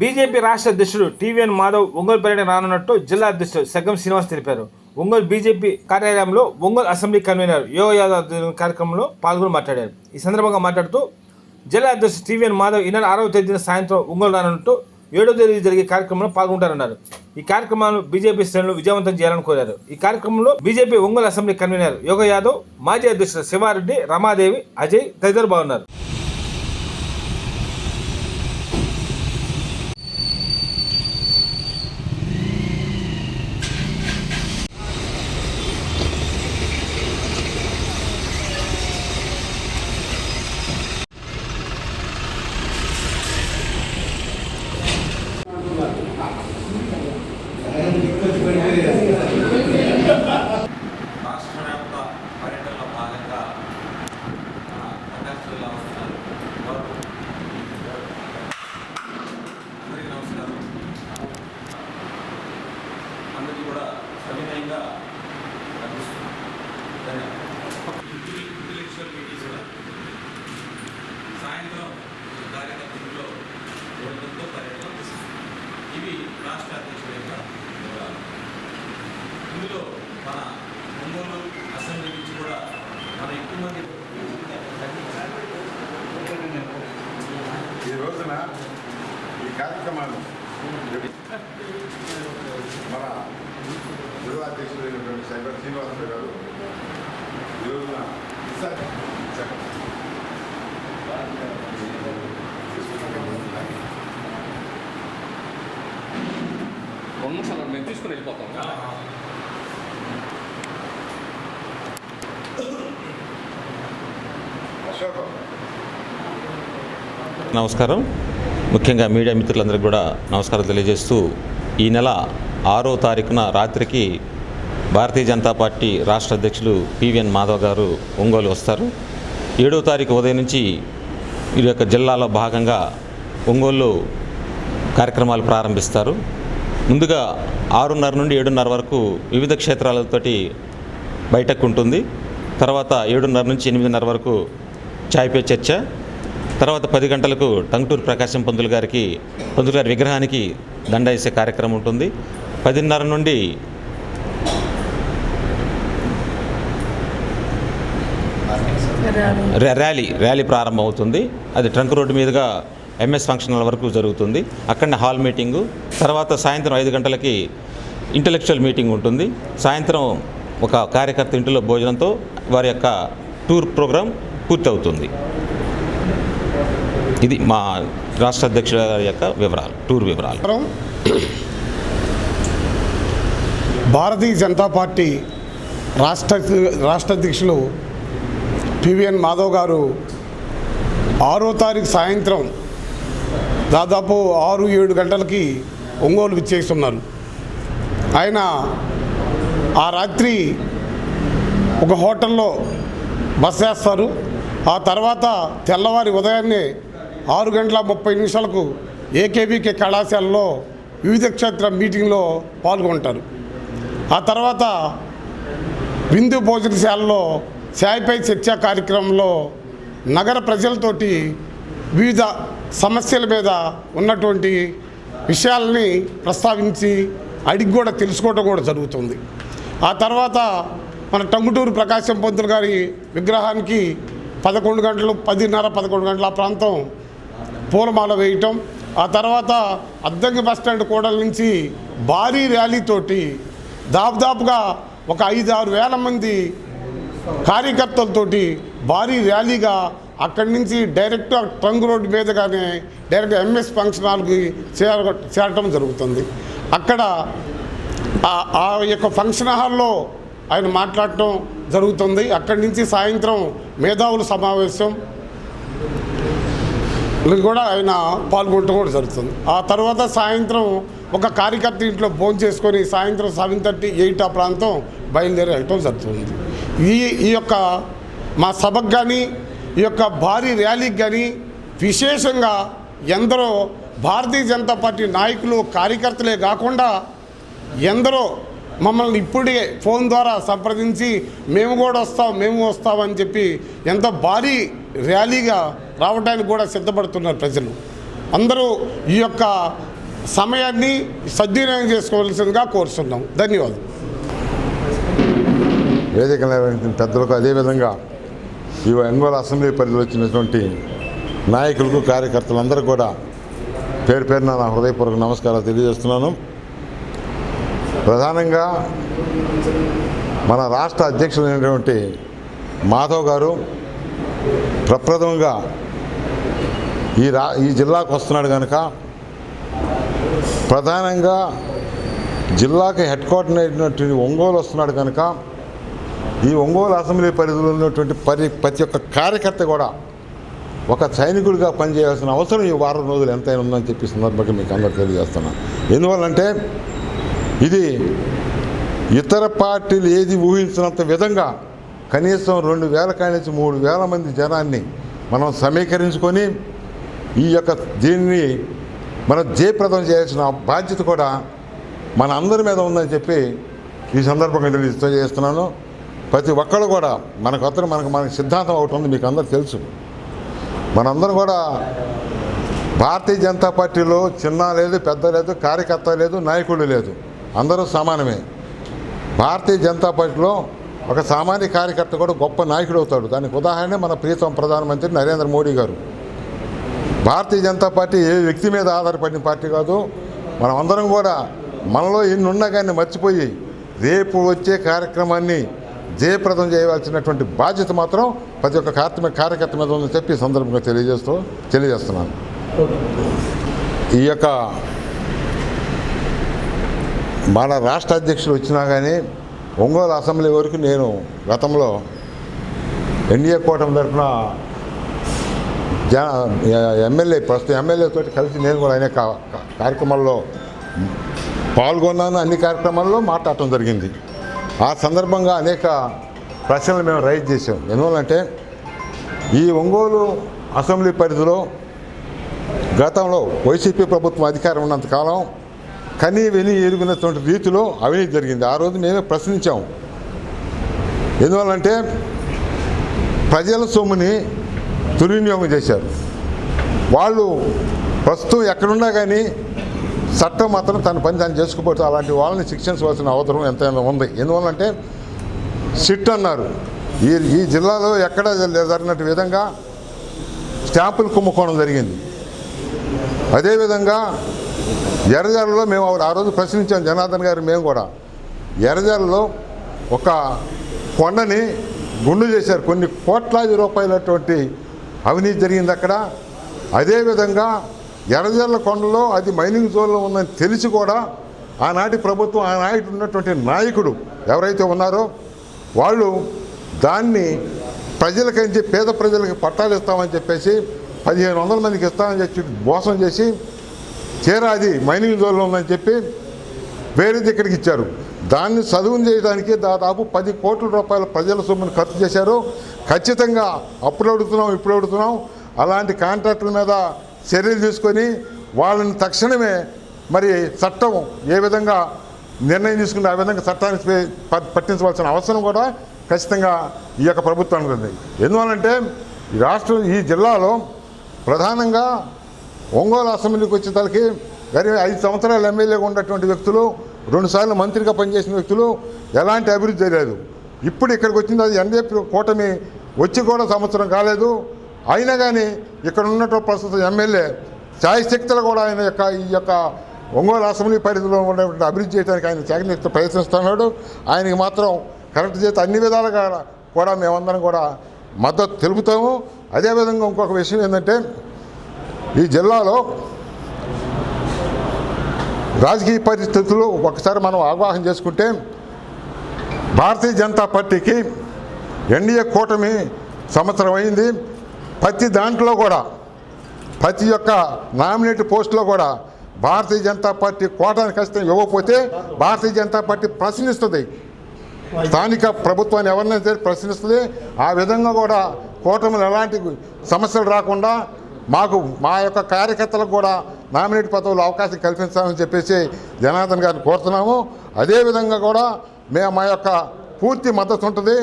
BJP రాష్ట్ర అధ్యక్షుడు TVN Madhav Ongole పర్యటన రానున్నట్టు జిల్లా అధ్యక్షుడు సగ్గం శ్రీనివాస్ తెలిపారు. ఒంగోలు బీజేపీ కార్యాలయంలో ఒంగోలు అసెంబ్లీ కన్వీనర్ యోగ యాదవ్ కార్యక్రమంలో పాల్గొని మాట్లాడారు. ఈ సందర్భంగా మాట్లాడుతూ జిల్లా అధ్యక్షుడు టీవీఎన్ మాధవ్ ఈ నెల ఆరవ తేదీన సాయంత్రం ఒంగోలు రానున్నట్టు ఏడో తేదీ జరిగే కార్యక్రమంలో పాల్గొంటారన్నారు. ఈ కార్యక్రమాలను బీజేపీ శ్రేణులు విజయవంతం చేయాలని కోరారు. ఈ కార్యక్రమంలో BJP Ongole assembly convener Yoga Yadav మాజీ అధ్యక్షుడు శివారెడ్డి రమాదేవి అజయ్ తదితరులు బాగున్నారు రాష్ట్ర పర్యటనలో భాగంగా ప్రకాశ్ జిల్లా వస్తున్నారు అందరికీ నమస్కారం అందరికీ కూడా సవినయంగా అందిస్తున్నాం ధన్యవాదాలు ఇంటలెక్చువల్ మీటింగ్స్ కూడా సాయంత్రం కార్యకర్తల్లో ఉండడంతో పర్యటన తీసుకుంటాం ఇవి రాష్ట్ర అధ్యక్షుల యొక్క వివరాలు ఇందులో మన ఒంగోలు అసెంబ్లీ నుంచి కూడా మన ఎక్కువ మంది ఈ రోజున ఈ కార్యక్రమాలు మన జిల్లా అధ్యక్షుడైనటువంటి శంకర్ శ్రీనివాసరావు గారు ఈ రోజున ఇస్తారు. చెప్పండి. రెండు నిమిషాలు మేము తీసుకుని వెళ్ళిపోతాం అశోక్ నమస్కారం ముఖ్యంగా మీడియా మిత్రులందరికీ కూడా నమస్కారం తెలియజేస్తూ ఈ నెల ఆరో తారీఖున రాత్రికి భారతీయ జనతా పార్టీ రాష్ట్ర అధ్యక్షులు పివిఎన్ మాధవ్ గారు ఒంగోలు వస్తారు. ఏడో తారీఖు ఉదయం నుంచి ఈ యొక్క జిల్లాలో భాగంగా ఒంగోలు కార్యక్రమాలు ప్రారంభిస్తారు. ముందుగా ఆరున్నర నుండి ఏడున్నర వరకు వివిధ క్షేత్రాలతోటి బయటకు ఉంటుంది. తర్వాత ఏడున్నర నుంచి ఎనిమిదిన్నర వరకు చాయ్ పే చర్చ తర్వాత పది గంటలకు టంగుటూరు ప్రకాశం పంతులు గారికి పంతులు గారి విగ్రహానికి దండ వేసే కార్యక్రమం ఉంటుంది. పదిన్నర నుండి ర్యాలీ ర్యాలీ ప్రారంభమవుతుంది. అది ట్రంక్ రోడ్డు మీదుగా ఎంఎస్ ఫంక్షన్ హాల్ వరకు జరుగుతుంది. అక్కడనే హాల్ మీటింగు. తర్వాత సాయంత్రం ఐదు గంటలకి ఇంటలెక్చువల్ మీటింగ్ ఉంటుంది. సాయంత్రం ఒక కార్యకర్త ఇంటిలో భోజనంతో వారి యొక్క టూర్ ప్రోగ్రాం పూర్తవుతుంది. ఇది మా రాష్ట్ర అధ్యక్షుల యొక్క వివరాలు టూర్ వివరాలు. భారతీయ జనతా పార్టీ రాష్ట్ర రాష్ట్ర అధ్యక్షులు పివిఎన్ మాధవ్ గారు ఆరో తారీఖు సాయంత్రం దాదాపు ఆరు ఏడు గంటలకి ఒంగోలు విచ్చేస్తున్నారు. ఆయన ఆ రాత్రి ఒక హోటల్లో బస చేస్తారు ఆ తర్వాత తెల్లవారి ఉదయాన్నే ఆరు గంటల ముప్పై నిమిషాలకు ఏకేబీకే కళాశాలలో వివిధ క్షేత్ర మీటింగ్లో పాల్గొంటారు. ఆ తర్వాత విందు భోజనశాలలో సాయిపై చర్చా కార్యక్రమంలో నగర ప్రజలతోటి వివిధ సమస్యల మీద ఉన్నటువంటి విషయాల్ని ప్రస్తావించి అడిగి కూడా తెలుసుకోవడం కూడా జరుగుతుంది. ఆ తర్వాత మన టంగుటూరు ప్రకాశం పంతులు గారి విగ్రహానికి పదకొండు గంటలు పదిన్నర పదకొండు గంటల ప్రాంతం పూలమాల వేయటం ఆ తర్వాత అద్దంకి బస్టాండ్ కూడల నుంచి భారీ ర్యాలీతోటి దాదాపుగా ఒక ఐదు ఆరు వేల మంది కార్యకర్తలతోటి భారీ ర్యాలీగా అక్కడి నుంచి డైరెక్ట్ ట్రంక్ రోడ్డు మీదగానే డైరెక్ట్ ఎంఎస్ ఫంక్షన్ హాల్కి చేర చేరటం జరుగుతుంది. అక్కడ ఆ- యొక్క ఫంక్షన్ హాల్లో ఆయన మాట్లాడటం జరుగుతుంది. అక్కడి నుంచి సాయంత్రం మేధావుల సమావేశం కూడా ఆయన పాల్గొనటం కూడా జరుగుతుంది. ఆ తర్వాత సాయంత్రం ఒక కార్యకర్త ఇంట్లో భోజనం చేసుకొని సాయంత్రం సెవెన్ థర్టీ ఎయిట్ ఆ ప్రాంతం బయలుదేరి వెళ్ళటం జరుగుతుంది. ఈ ఈ యొక్క మా సభకు కానీ ఈ యొక్క భారీ ర్యాలీకి కానీ విశేషంగా ఎందరో భారతీయ జనతా పార్టీ నాయకులు కార్యకర్తలే కాకుండా ఎందరో మమ్మల్ని ఇప్పుడే ఫోన్ ద్వారా సంప్రదించి మేము కూడా వస్తాం మేము వస్తామని చెప్పి ఎంతో భారీ ర్యాలీగా రావడానికి కూడా సిద్ధపడుతున్నారు ప్రజలు. అందరూ ఈ యొక్క సమయాన్ని సద్వినియోగం చేసుకోవాల్సిందిగా కోరుతున్నాం ధన్యవాదాలు. వేదిక నిర్వహించిన పెద్దలకు అదేవిధంగా ఈ ఒంగోలు అసెంబ్లీ పరిధిలో వచ్చినటువంటి నాయకులకు కార్యకర్తలందరూ కూడా పేరు పేరున నా హృదయపూర్వక నమస్కారాలు తెలియజేస్తున్నాను. ప్రధానంగా మన రాష్ట్ర అధ్యక్షులైనటువంటి మాధవ్ గారు ప్రప్రథమంగా ఈ రా ఈ జిల్లాకు వస్తున్నాడు కనుక ప్రధానంగా జిల్లాకి హెడ్ క్వార్టర్ అయినటువంటి ఒంగోలు వస్తున్నాడు కనుక ఈ ఒంగోలు అసెంబ్లీ పరిధిలో ఉన్నటువంటి పరి ప్రతి ఒక్క కార్యకర్త కూడా ఒక సైనికుడిగా పనిచేయాల్సిన అవసరం ఈ వారం రోజులు ఎంతైనా ఉందని చెప్పి సందర్భంగా మీకు అందరూ తెలియజేస్తున్నాను ఎందువల్లంటే ఇది ఇతర పార్టీలు ఏది ఊహించినంత విధంగా కనీసం రెండు వేల కానించి మూడు వేల మంది జనాన్ని మనం సమీకరించుకొని ఈ యొక్క దీన్ని మనం జయప్రదం చేయాల్సిన బాధ్యత కూడా మన అందరి మీద ఉందని చెప్పి ఈ సందర్భంగా నేను తెలియజేస్తున్నాను ప్రతి ఒక్కరు కూడా మనకు అతను మనకు మనకు సిద్ధాంతం ఒకటి ఉంది మీకు అందరూ తెలుసు. మనందరం కూడా భారతీయ జనతా పార్టీలో చిన్న లేదు పెద్ద లేదు కార్యకర్త లేదు నాయకుడు లేదు. అందరూ సమానమే. భారతీయ జనతా పార్టీలో ఒక సామాన్య కార్యకర్త కూడా గొప్ప నాయకుడు అవుతాడు. దానికి ఉదాహరణ మన ప్రీతం ప్రధానమంత్రి నరేంద్ర మోడీ గారు. భారతీయ జనతా పార్టీ ఏ వ్యక్తి మీద ఆధారపడిన పార్టీ కాదు. మనం అందరం కూడా మనలో ఎన్ని ఉన్నా కానీ మర్చిపోయి రేపు వచ్చే కార్యక్రమాన్ని జయప్రదం చేయవలసినటువంటి బాధ్యత మాత్రం ప్రతి ఒక్క కార్మిక కార్యకర్త మీద ఉందని చెప్పి సందర్భంగా తెలియజేస్తూ తెలియజేస్తున్నాను. ఈ యొక్క మన రాష్ట్ర అధ్యక్షులు వచ్చినా కానీ ఒంగోలు అసెంబ్లీ వరకు నేను గతంలో ఎన్డీఏ కూటమి తరఫున జన ఎమ్మెల్యే ప్రస్తుతం ఎమ్మెల్యేతో కలిసి నేను కూడా అనేక కార్యక్రమాల్లో పాల్గొన్నాను అన్ని కార్యక్రమాల్లో మాట్లాడటం జరిగింది. ఆ సందర్భంగా అనేక ప్రశ్నలు మేము రైజ్ చేసాం ఎందువల్లంటే ఈ ఒంగోలు అసెంబ్లీ పరిధిలో గతంలో వైసీపీ ప్రభుత్వం అధికారం ఉన్నంతకాలం కనీ విని ఎరుగునటువంటి రీతిలో అవినీతి జరిగింది. ఆ రోజు మేమే ప్రశ్నించాం. ఎందువల్లంటే ప్రజల సొమ్ముని దుర్వినియోగం చేశారు. వాళ్ళు ప్రస్తుతం ఎక్కడున్నా కానీ చట్టం మాత్రం తన పని దాన్ని చేసుకుపోతే అలాంటి వాళ్ళని శిక్షించవలసిన అవసరం ఎంతైనా ఉంది. ఎందువల్లంటే సిట్ అన్నారు. ఈ ఈ జిల్లాలో ఎక్కడ జరిగినట్టు విధంగా స్టాంపులు కుంభకోణం జరిగింది. అదేవిధంగా ఎర్రజాలలో మేము ఆ రోజు ప్రశ్నించాం జనార్దన్ గారు మేము కూడా. ఎర్రజాలలో ఒక కొండని గుండు చేశారు. కొన్ని కోట్లాది రూపాయలటువంటి అవినీతి జరిగింది అక్కడ. అదేవిధంగా ఎర్రజల్ల కొండలో అది మైనింగ్ జోన్లో ఉందని తెలిసి కూడా ఆనాటి ప్రభుత్వం ఆ నాయకుడు ఉన్నటువంటి నాయకుడు ఎవరైతే ఉన్నారో వాళ్ళు దాన్ని ప్రజలకైతే పేద ప్రజలకి పట్టాలు ఇస్తామని చెప్పేసి పదిహేను వందల మందికి ఇస్తామని చెప్పి మోసం చేసి తీరా అది మైనింగ్ జోన్లో ఉందని చెప్పి వేరే దగ్గరికి ఇచ్చారు. దాన్ని చదువును చేయడానికి దాదాపు పది కోట్ల రూపాయల ప్రజల సొమ్మును ఖర్చు చేశారు. ఖచ్చితంగా అప్పుడు అడుగుతున్నాం ఇప్పుడు అడుగుతున్నాం. అలాంటి కాంట్రాక్టుల మీద చర్యలు తీసుకొని వాళ్ళని తక్షణమే మరి చట్టం ఏ విధంగా నిర్ణయం తీసుకుంటే ఆ విధంగా చట్టాన్ని పట్టించవలసిన అవసరం కూడా ఖచ్చితంగా ఈ యొక్క ప్రభుత్వానికి ఉంది ఎందువల్లంటే ఈ రాష్ట్రం ఈ జిల్లాలో ప్రధానంగా ఒంగోలు అసెంబ్లీకి వచ్చేసరికి గరి ఐదు సంవత్సరాలు ఎమ్మెల్యేగా ఉన్నటువంటి వ్యక్తులు రెండుసార్లు మంత్రిగా పనిచేసిన వ్యక్తులు ఎలాంటి అభివృద్ధి చేయలేదు. ఇప్పుడు ఇక్కడికి వచ్చింది అది ఎన్డీఏ కూటమి వచ్చి కూడా సంవత్సరం కాలేదు. అయినా కానీ ఇక్కడ ఉన్నటువంటి ప్రస్తుత ఎమ్మెల్యే ఛాయశక్తులు కూడా ఆయన యొక్క ఈ యొక్క ఒంగోలు అసెంబ్లీ పరిధిలో ఉన్నటువంటి అభివృద్ధి చేయడానికి ఆయన చాకరీతో ప్రయత్నిస్తున్నాడు ఆయనకి మాత్రం కరెక్ట్ చేస్తే అన్ని విధాలుగా కూడా మేమందరం కూడా మద్దతు తెలుపుతాము. అదేవిధంగా ఇంకొక విషయం ఏంటంటే ఈ జిల్లాలో రాజకీయ పరిస్థితులు ఒకసారి మనం అవగాహన చేసుకుంటే భారతీయ జనతా పార్టీకి ఎన్డీఏ కూటమి సంవత్సరం అయింది. ప్రతి దాంట్లో కూడా ప్రతి ఒక్క నామినేట్ పోస్టులో కూడా భారతీయ జనతా పార్టీ కోటాన్ని ఖచ్చితంగా ఇవ్వకపోతే భారతీయ జనతా పార్టీ ప్రశ్నిస్తుంది. స్థానిక ప్రభుత్వాన్ని ఎవరినైనా సరే ప్రశ్నిస్తుంది. ఆ విధంగా కూడా కూటమిలో ఎలాంటి సమస్యలు రాకుండా మాకు మా యొక్క కార్యకర్తలకు కూడా నామినేట్ పదవులు అవకాశం కల్పించాలని చెప్పేసి జనార్దన్ గారిని కోరుతున్నాము. అదేవిధంగా కూడా మేము మా యొక్క పూర్తి మద్దతు ఉంటుంది.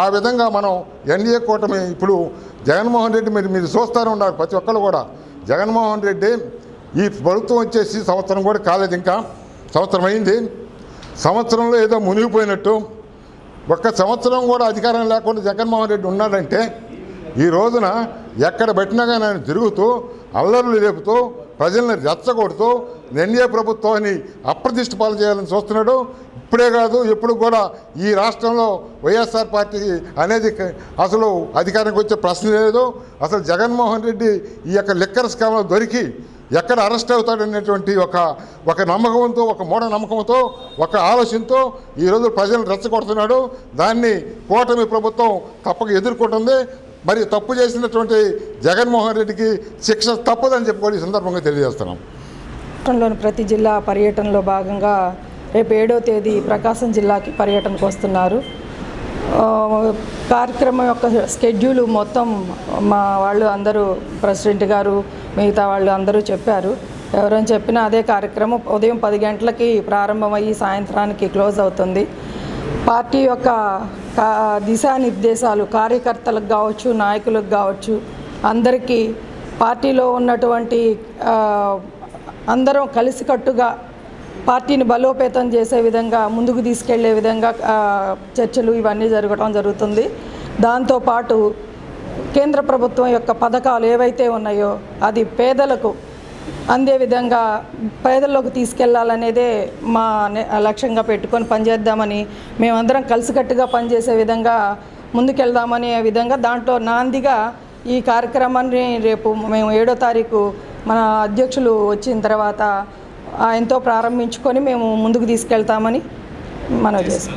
ఆ విధంగా మనం ఎన్డీఏ కూటమి ఇప్పుడు జగన్మోహన్ రెడ్డి మీరు మీరు చూస్తూనే ఉన్నారు ప్రతి ఒక్కరు కూడా. జగన్మోహన్ రెడ్డి ఈ ప్రభుత్వం వచ్చేసి సంవత్సరం కూడా కాలేదు ఇంకా. సంవత్సరం అయింది. సంవత్సరంలో ఏదో మునిగిపోయినట్టు. ఒక్క సంవత్సరం కూడా అధికారం లేకుండా జగన్మోహన్ రెడ్డి ఉన్నాడంటే ఈ రోజున ఎక్కడ పెట్టినా కానీ ఆయన తిరుగుతూ అల్లర్లు రేపుతూ ప్రజల్ని రెచ్చగొడుతూ ఎన్ఏ ప్రభుత్వాన్ని అప్రతిష్ట పాలు చేయాలని చూస్తున్నాడు. ఇప్పుడే కాదు ఎప్పుడు కూడా ఈ రాష్ట్రంలో వైఎస్ఆర్ పార్టీ అనేది అసలు అధికారానికి వచ్చే ప్రశ్న లేదు. అసలు జగన్మోహన్ రెడ్డి ఈ యొక్క లిక్కర్ స్కామ్లో దొరికి ఎక్కడ అరెస్ట్ అవుతాడనేటువంటి ఒక ఒక నమ్మకంతో ఒక మూఢ నమ్మకంతో ఒక ఆలోచనతో ఈరోజు ప్రజలను రెచ్చగొడుతున్నాడు. దాన్ని కూటమి ప్రభుత్వం తప్పక ఎదుర్కొంటుంది. మరి తప్పు చేసినటువంటి జగన్మోహన్ రెడ్డికి శిక్ష తప్పదని చెప్పుకొని ఈ సందర్భంగా తెలియజేస్తున్నాం. రాష్ట్రంలోని ప్రతి జిల్లా పర్యటనలో భాగంగా రేపు ఏడో తేదీ ప్రకాశం జిల్లాకి పర్యటనకు వస్తున్నారు. కార్యక్రమం యొక్క స్కెడ్యూల్ మొత్తం మా వాళ్ళు అందరూ ప్రెసిడెంట్ గారు మిగతా వాళ్ళు అందరూ చెప్పారు. ఎవరైనా చెప్పినా అదే కార్యక్రమం ఉదయం పది గంటలకి ప్రారంభమయ్యి సాయంత్రానికి క్లోజ్ అవుతుంది. పార్టీ యొక్క దిశానిర్దేశాలు కార్యకర్తలకు కావచ్చు నాయకులకు కావచ్చు అందరికీ పార్టీలో ఉన్నటువంటి అందరం కలిసికట్టుగా పార్టీని బలోపేతం చేసే విధంగా ముందుకు తీసుకెళ్ళే విధంగా చర్చలు ఇవన్నీ జరగడం జరుగుతుంది. దాంతోపాటు కేంద్ర ప్రభుత్వం యొక్క పథకాలు ఏవైతే ఉన్నాయో అది పేదలకు అందే విధంగా పేదల్లోకి తీసుకెళ్ళాలనేదే మా లక్ష్యంగా పెట్టుకొని పనిచేద్దామని మేమందరం కలిసికట్టుగా పనిచేసే విధంగా ముందుకెళ్దామనే విధంగా దాంట్లో నాందిగా ఈ కార్యక్రమాన్ని రేపు మేము ఏడో తారీఖు మన అధ్యక్షులు వచ్చిన తర్వాత ఆయనతో ప్రారంభించుకొని మేము ముందుకు తీసుకెళ్తామని మనం చేస్తాం.